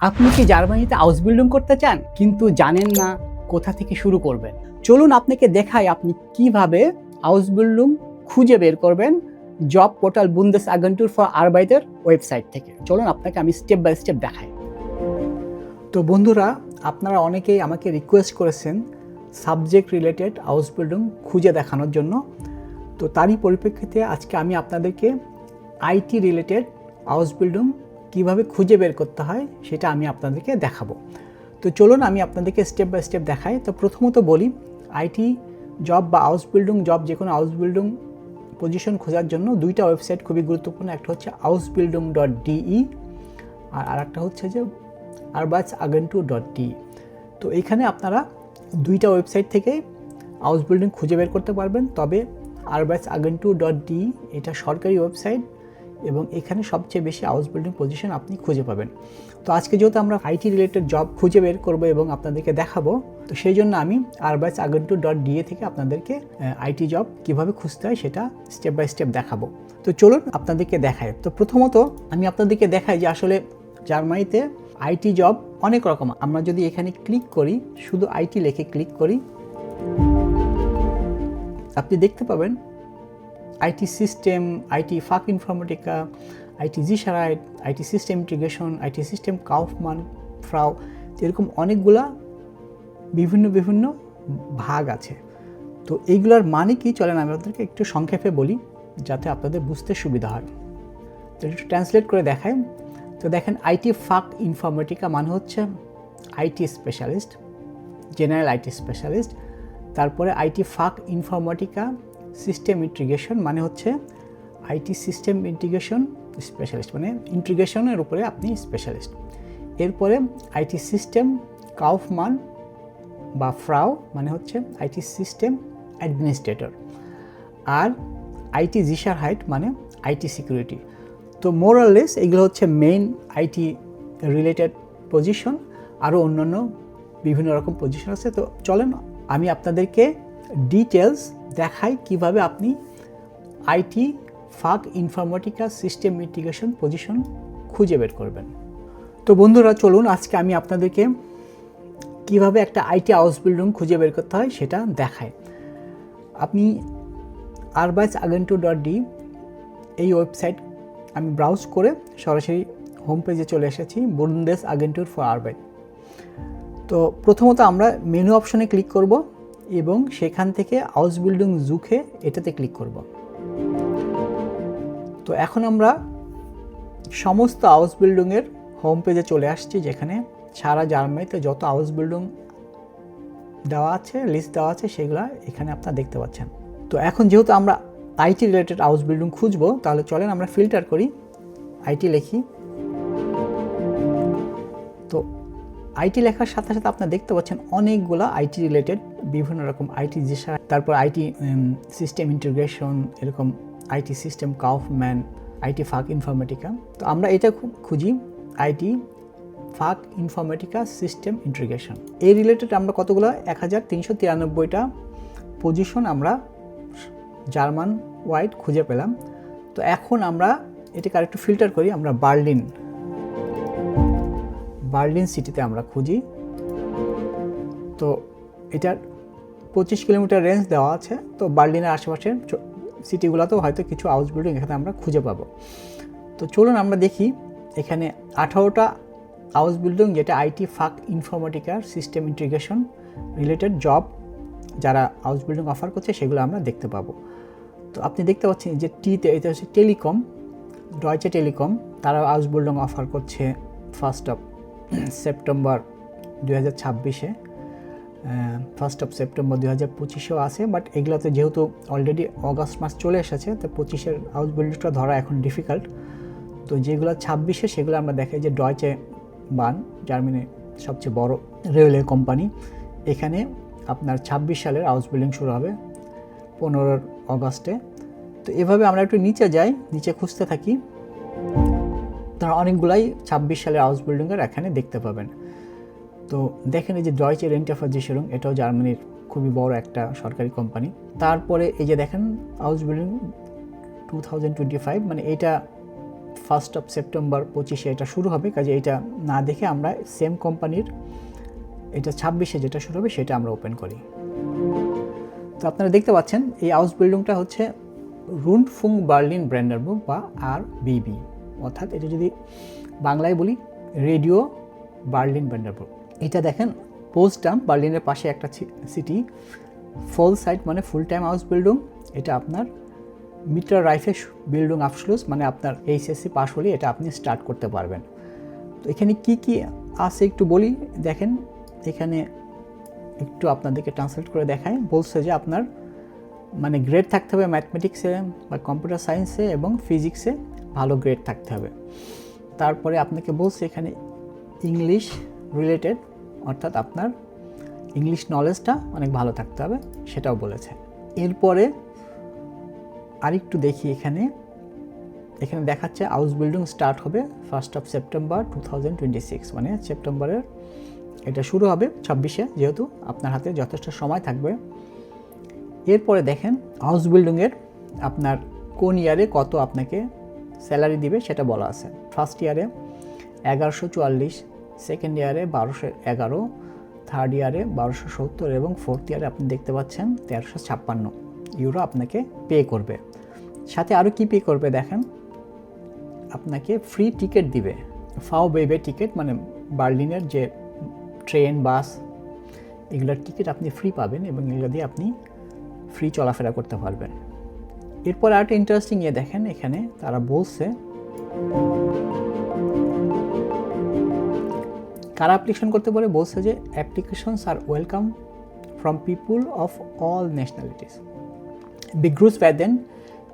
আপনি কি জার্মানিতে হাউস বিল্ডিং করতে চান? কিন্তু জানেন না কোথা থেকে শুরু করবেন। চলুন আপনাকে দেখাই আপনি কীভাবে হাউস বিল্ডিং খুঁজে বের করবেন জব পোর্টাল বুন্দেস আগন্টুর ফর আরবাইদের ওয়েবসাইট থেকে। চলুন আপনাকে আমি স্টেপ বাই স্টেপ দেখাই। তো বন্ধুরা, আপনারা অনেকেই আমাকে রিকোয়েস্ট করেছেন সাবজেক্ট রিলেটেড হাউস বিল্ডিং খুঁজে দেখানোর জন্য। তো তারই পরিপ্রেক্ষিতে আজকে আমি আপনাদেরকে আইটি রিলেটেড হাউস বিল্ডিং কীভাবে খুঁজে বের করতে হয় সেটা আমি আপনাদেরকে দেখাবো। তো চলুন আমি আপনাদেরকে স্টেপ বাই স্টেপ দেখাই। তো প্রথমত বলি আইটি জব বা হাউস বিল্ডিং জব যে কোনো হাউস বিল্ডিং পজিশন খোঁজার জন্য দুইটা ওয়েবসাইট খুবই গুরুত্বপূর্ণ। একটা হচ্ছে হাউস বিল্ডিং ডট ডিই আর আরেকটা হচ্ছে যে আরবাজ আগেন্টু ডট ডি তো এইখানে আপনারা দুইটা ওয়েবসাইট থেকে হাউস বিল্ডিং খুঁজে বের করতে পারবেন। তবে আরবাজ আগেন্টু ডট ডি এটা সরকারি ওয়েবসাইট এবং এখানে সবচেয়ে বেশি হাউস বিল্ডিং পজিশন আপনি খুঁজে পাবেন। তো আজকে যেহেতু আমরা আইটি রিলেটেড জব খুঁজে বের করব এবং আপনাদেরকে দেখাবো, তো সেই জন্য আমি আরবাজ আগেন্টু ডট ডিএ থেকে আপনাদেরকে আইটি জব কীভাবে খুঁজতে হয় সেটা স্টেপ বাই স্টেপ দেখাবো। তো চলুন আপনাদেরকে দেখায় তো প্রথমত আমি আপনাদেরকে দেখাই যে আসলে জার্মানিতে আইটি জব অনেক রকম। আমরা যদি এখানে ক্লিক করি, শুধু আইটি লেখে ক্লিক করি, আপনি দেখতে পাবেন আইটি সিস্টেম, আইটি ফাক ইনফরমেটিকা, IT জিসারাইট IT system integration, IT system কাউফমান ফ্রাও এরকম অনেকগুলা বিভিন্ন বিভিন্ন ভাগ আছে। তো এইগুলোর মানে কি? চলেন আমি আপনাদেরকে একটু সংক্ষেপে বলি, যাতে আপনাদের বুঝতে সুবিধা হয়। তো একটু ট্রান্সলেট করে দেখাই। তো দেখেন, আইটি ফাক ইনফরমেটিকা মানে হচ্ছে IT specialist, general IT specialist, তারপরে আইটি ফাক ইনফরমেটিকা সিস্টেম ইন্টিগ্রেশন মানে হচ্ছে আইটি সিস্টেম ইন্টিগ্রেশন স্পেশালিস্ট মানে ইন্টিগ্রেশনের উপরে আপনি স্পেশালিস্ট এরপরে আইটি সিস্টেম কাউফমান বা ফ্রাও মানে হচ্ছে আইটি সিস্টেম অ্যাডমিনিস্ট্রেটর আর আইটি জিসার হাইট মানে আইটি সিকিউরিটি তো মোরালেস এগুলো হচ্ছে মেইন আইটি রিলেটেড পজিশন আরও অন্যান্য বিভিন্ন রকম পজিশন আছে। তো চলেন আমি আপনাদেরকে ডিটেলস দেখাই কীভাবে আপনি আইটি ফাক ইনফরমেটিকা সিস্টেম ইন্টিগ্রেশন পজিশন খুঁজে বের করবেন। তো বন্ধুরা, চলুন আজকে আমি আপনাদেরকে কীভাবে একটা আইটি হাউস বিল্ডিং খুঁজে বের করতে হয় সেটা দেখায় আপনি আরবাইস আগেন্টু ডট ডি এই ওয়েবসাইট আমি ব্রাউজ করে সরাসরি হোম পেজে চলে এসেছি বুন্দেস আগেন্টুর ফর আরবাইট তো প্রথমত আমরা মেনু অপশনে ক্লিক করব। এবং সেখান থেকে হাউস বিল্ডিং জুখে এটাতে ক্লিক করব। তো এখন আমরা সমস্ত হাউস বিল্ডিংয়ের হোম পেজে চলে আসছি, যেখানে সারা জার্মানিতে যত হাউস বিল্ডিং দেওয়া আছে লিস্ট দেওয়া আছে, সেগুলো এখানে আপনারা দেখতে পাচ্ছেন। তো এখন যেহেতু আমরা আইটি রিলেটেড হাউস বিল্ডিং খুঁজবো, তাহলে চলেন আমরা ফিল্টার করি আইটি লিখি। আইটি লেখার সাথে সাথে আপনারা দেখতে পাচ্ছেন অনেকগুলো আইটি রিলেটেড বিভিন্ন রকম আইটি জিসা তারপর আইটি সিস্টেম ইন্টিগ্রেশন এরকম আইটি সিস্টেম কাউফম্যান আইটি ফাক ইনফরমেটিকা তো আমরা এটা খুব খুঁজি, আইটি ফাক ইনফরমেটিকা সিস্টেম ইন্টিগ্রেশন এই রিলেটেড আমরা কতগুলো? এক হাজার তিনশো তিরানব্বইটা পজিশন আমরা জার্মান ওয়াইড খুঁজে পেলাম। তো এখন আমরা এটাকে আরেকটু ফিল্টার করি, আমরা বার্লিন বার্লিন সিটিতে আমরা খুঁজি। তো এটার পঁচিশ কিলোমিটার রেঞ্জ দেওয়া আছে। তো বার্লিনের আশেপাশের সিটিগুলোতেও হয়তো কিছু হাউস বিল্ডিং এখানে আমরা খুঁজে পাবো। তো চলুন আমরা দেখি এখানে আঠারোটা হাউস বিল্ডিং যেটা আইটি ফাক ইনফরমেটিকার সিস্টেম ইন্টিগ্রেশন রিলেটেড জব যারা হাউস বিল্ডিং অফার করছে, সেগুলো আমরা দেখতে পাবো। তো আপনি দেখতে পাচ্ছেন যে টিতে এটা হচ্ছে টেলিকম ডয়চে টেলিকম তারা হাউস বিল্ডিং অফার করছে। ফার্স্ট অফ সেপ্টেম্বর দু হাজার ছাব্বিশে ফার্স্ট অফ সেপ্টেম্বর দু হাজার পঁচিশেও আছে বাট এগুলোতে যেহেতু অলরেডি অগাস্ট মাস চলে এসেছে, তো পঁচিশের হাউস বিল্ডিংটা ধরা এখন ডিফিকাল্ট তো যেগুলো ছাব্বিশে, সেগুলো আমরা দেখাই যে ডয়চে বান জার্মানির সবচেয়ে বড় রেলওয়ে কোম্পানি এখানে আপনার ছাব্বিশ সালের হাউস বিল্ডিং শুরু হবে পনেরোর অগস্টে তো এভাবে আমরা একটু নিচে যাই, নিচে খুঁজতে থাকি। তারা অনেকগুলাই ছাব্বিশ সালের হাউস বিল্ডিংয়ের এখানে দেখতে পাবেন। তো দেখেন এই যে ডয়চে রেন্টাফার্জিসেরুম এটাও জার্মানির খুবই বড় একটা সরকারি কোম্পানি তারপরে এই যে দেখেন house building two thousand twenty five মানে এটা ফার্স্ট অফ সেপ্টেম্বর পঁচিশে এটা শুরু হবে, কাজে এটা না দেখে আমরা সেম কোম্পানির এটা ছাব্বিশে যেটা শুরু হবে সেটা আমরা ওপেন করি। তো আপনারা দেখতে পাচ্ছেন, এই হাউস বিল্ডিংটা হচ্ছে রুন্ডফুং বার্লিন ব্র্যান্ডার বা আর বিবি অর্থাৎ এটা যদি বাংলায় বলি, রেডিও বার্লিন ব্র্যান্ডার বুক এটা দেখেন পোস্টটাম বার্লিনের পাশে একটা সিটি ফুল সাইট মানে ফুল টাইম হাউস বিল্ডিং এটা আপনার মিটার রাইফে বিল্ডিং আফসলুস মানে আপনার এইচএসসি পাস হলে এটা আপনি স্টার্ট করতে পারবেন। তো এখানে কি কি আছে একটু বলি? দেখেন, এখানে একটু আপনাদেরকে ট্রান্সলেট করে দেখায় বলছে যে আপনার মানে গ্রেড থাকতে হবে ম্যাথমেটিক্সে বা কম্পিউটার সায়েন্সে এবং ফিজিক্সে ভালো গ্রেড থাকতে হবে। তারপরে আপনাকে বলছে এখানে ইংলিশ রিলেটেড অর্থাৎ আপনার ইংলিশ নলেজটা অনেক ভালো থাকতে হবে, সেটাও বলেছে। এরপরে আরেকটু দেখি এখানে। এখানে দেখাচ্ছে হাউস বিল্ডিং স্টার্ট হবে first of September two thousand twenty six মানে সেপ্টেম্বরের এটা শুরু হবে ছাব্বিশে, যেহেতু আপনার হাতে যথেষ্ট সময় থাকবে। এরপরে দেখেন হাউস বিল্ডিংয়ের আপনার কোন ইয়ারে কত আপনাকে স্যালারি দিবে সেটা বলা আছে। ফার্স্ট ইয়ারে এগারোশো চুয়াল্লিশ সেকেন্ড ইয়ারে বারোশো এগারো থার্ড ইয়ারে বারোশো সত্তর এবং ফোর্থ ইয়ারে আপনি দেখতে পাচ্ছেন তেরোশো ছাপ্পান্ন ইউরো আপনাকে পে করবে। সাথে আরও কি পে করবে দেখেন? আপনাকে ফ্রি টিকিট দিবে। ফাও বেবে টিকিট মানে বার্লিনের যে ট্রেন, বাস, এগুলোর টিকিট আপনি ফ্রি পাবেন এবং এগুলো দিয়ে আপনি ফ্রি চলাফেরা করতে পারবেন। এরপর আরেকটা ইন্টারেস্টিং ইয়ে দেখেন এখানে, তারা বলছে, কারা অ্যাপ্লিকেশন করতে পারে? বলছে যে applications are welcome from people of all nationalities বিগ্রুস দেন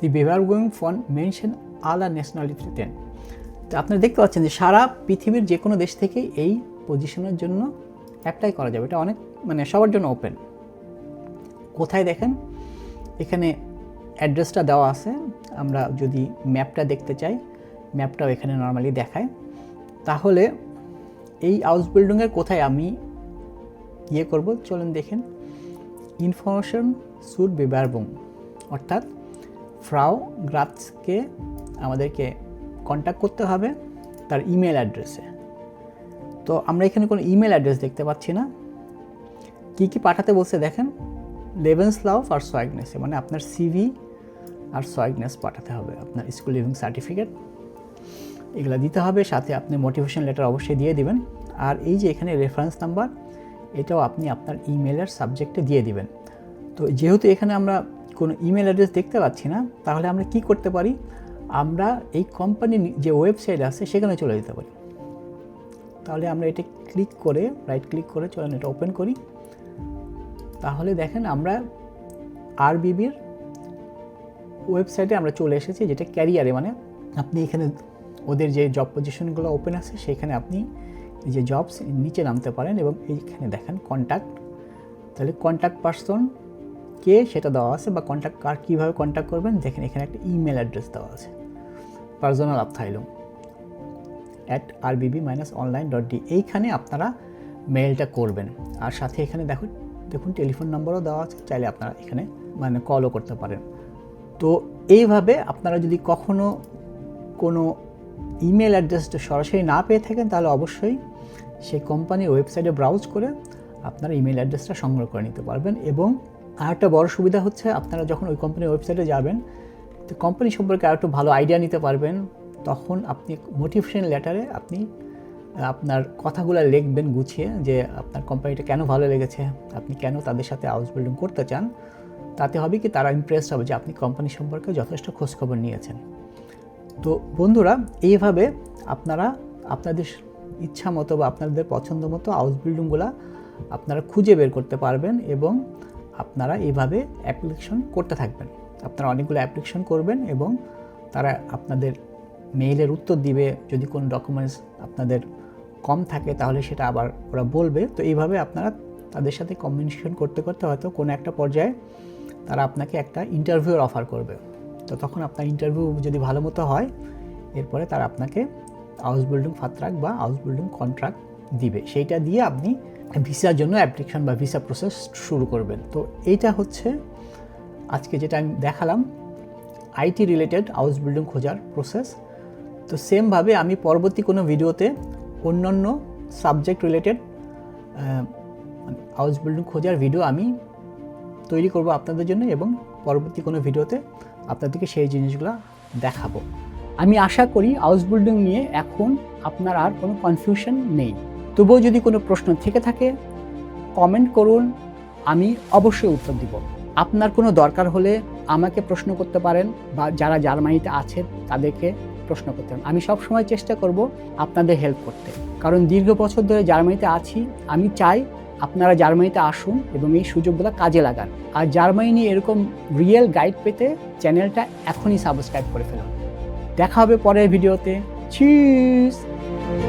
দি বিভার গোয়িং ফন মেনশন আলা ন্যাশনালিটি দেন তো আপনারা দেখতে পাচ্ছেন যে সারা পৃথিবীর যে কোনো দেশ থেকে এই পজিশনের জন্য অ্যাপ্লাই করা যাবে। এটা অনেক মানে সবার জন্য ওপেন কোথায় দেখেন? এখানে অ্যাড্রেসটা দেওয়া আছে। আমরা যদি ম্যাপটা দেখতে চাই, ম্যাপটাও এখানে নর্মালি দেখায়। তাহলে এই হাউস বিল্ডিংয়ের কোথায় আমি ইয়ে করব? চলুন দেখেন। ইনফরমেশন সুড বিবারবুম অর্থাৎ ফ্রাও গ্রাফসকে আমাদেরকে কন্ট্যাক্ট করতে হবে তার ইমেল অ্যাড্রেসে তো আমরা এখানে কোনো ইমেল অ্যাড্রেস দেখতে পাচ্ছি না। কী কী পাঠাতে বলছে দেখেন? লেভেন্স লাভ আর সোয়াগনেসে মানে আপনার সিভি আর সোয়াগনেস পাঠাতে হবে। আপনার স্কুল লিভিং সার্টিফিকেট এগুলো দিতে হবে, সাথে আপনি মোটিভেশন লেটার অবশ্যই দিয়ে দিবেন। আর এই যে এখানে রেফারেন্স নাম্বার এটাও আপনি আপনার ইমেলের সাবজেক্টে দিয়ে দিবেন। তো যেহেতু এখানে আমরা কোনো ইমেল অ্যাড্রেস দেখতে পাচ্ছি না, তাহলে আমরা কি করতে পারি? আমরা এই কোম্পানির যে ওয়েবসাইট আছে, সেখানে চলে যেতে পারি। তাহলে আমরা এটা ক্লিক করে রাইট ক্লিক করে চলেন, এটা ওপেন করি। তাহলে দেখেন আমরা আরবিবির ওয়েবসাইটে আমরা চলে এসেছি, যেটা ক্যারিয়ারে মানে আপনি এখানে ওদের যে জব পজিশনগুলো ওপেন আছে, সেখানে আপনি যে জবস নিচে নামতে পারেন এবং এইখানে দেখেন কন্ট্যাক্ট তাহলে কন্ট্যাক্ট পার্সন কে সেটা দেওয়া আছে বা কন্ট্যাক্ট কার কীভাবে কন্ট্যাক্ট করবেন, দেখেন এখানে একটা ইমেল অ্যাড্রেস দেওয়া আছে। Personal আপথাইলুম at RBB minus online dot D এইখানে আপনারা মেলটা করবেন। আর সাথে এখানে দেখুন দেখুন টেলিফোন নম্বরও দেওয়া আছে, চাইলে আপনারা এখানে মানে কলও করতে পারেন। তো এইভাবে আপনারা যদি কখনো কোনো ইমেল অ্যাড্রেসটা সরাসরি না পেয়ে থাকেন, তাহলে অবশ্যই সেই কোম্পানির ওয়েবসাইটে ব্রাউজ করে আপনারা ইমেল অ্যাড্রেসটা সংগ্রহ করে নিতে পারবেন এবং আরেকটা বড় সুবিধা হচ্ছে আপনারা যখন ওই কোম্পানির ওয়েবসাইটে যাবেন, তো কোম্পানি সম্পর্কে আরেকটু ভালো আইডিয়া নিতে পারবেন, তখন আপনি মোটিভেশন লেটারে আপনি আপনার কথাগুলো লিখবেন গুছিয়ে যে আপনার কোম্পানিটা কেন ভালো লেগেছে, আপনি কেন তাদের সাথে হাউস বিল্ডিং করতে চান তাতে হবে কি তারা ইমপ্রেসড হবে যে আপনি কোম্পানি সম্পর্কে যথেষ্ট খোঁজখবর নিয়েছেন। তো বন্ধুরা, এইভাবে আপনারা আপনাদের ইচ্ছা মতো বা আপনাদের পছন্দ মতো হাউস বিল্ডিংগুলো আপনারা খুঁজে বের করতে পারবেন এবং আপনারা এইভাবে অ্যাপ্লিকেশন করতে থাকবেন। আপনারা অনেকগুলো অ্যাপ্লিকেশন করবেন এবং তারা আপনাদের মেইলের উত্তর দিবে। যদি কোনো ডকুমেন্টস আপনাদের কম থাকে তাহলে সেটা আবার ওরা বলবে। তো এইভাবে আপনারা তাদের সাথে কমিউনিকেশন করতে করতে হয়তো কোনো একটা পর্যায়ে তারা আপনাকে একটা ইন্টারভিউর অফার করবে। তো তখন আপনার ইন্টারভিউ যদি ভালো মতো হয়, এরপরে তারা আপনাকে হাউস বিল্ডিং ফাত্রাক বা হাউস বিল্ডিং কন্ট্রাক্ট দিবে। সেইটা দিয়ে আপনি ভিসার জন্য অ্যাপ্লিকেশন বা ভিসা প্রসেস শুরু করবেন। তো এইটা হচ্ছে আজকে যেটা আমি দেখালাম আইটি রিলেটেড হাউস বিল্ডিং খোঁজার প্রসেস তো সেমভাবে আমি পরবর্তী কোনো ভিডিওতে অন্যান্য সাবজেক্ট রিলেটেড হাউস বিল্ডিং খোঁজার ভিডিও আমি তৈরি করব আপনাদের জন্য এবং পরবর্তী কোনো ভিডিওতে আপনাদেরকে সেই জিনিসগুলো দেখাবো। আমি আশা করি হাউস বিল্ডিং নিয়ে এখন আপনার আর কোনো কনফিউশন নেই। তবুও যদি কোনো প্রশ্ন থেকে থাকে কমেন্ট করুন, আমি অবশ্যই উত্তর দিব। আপনার কোনো দরকার হলে আমাকে প্রশ্ন করতে পারেন বা যারা জার্মানিতে আছে তাদেরকে প্রশ্ন করতে পারেন। আমি সবসময় চেষ্টা করব আপনাদের হেল্প করতে। কারণ দীর্ঘ বছর ধরে জার্মানিতে আছি, আমি চাই আপনারা জার্মানিতে আসুন এবং এই সুযোগগুলো কাজে লাগান। আর জার্মানি নিয়ে এরকম রিয়েল গাইড পেতে চ্যানেলটা এখনই সাবস্ক্রাইব করে ফেলুন। দেখা হবে পরের ভিডিওতে চিজ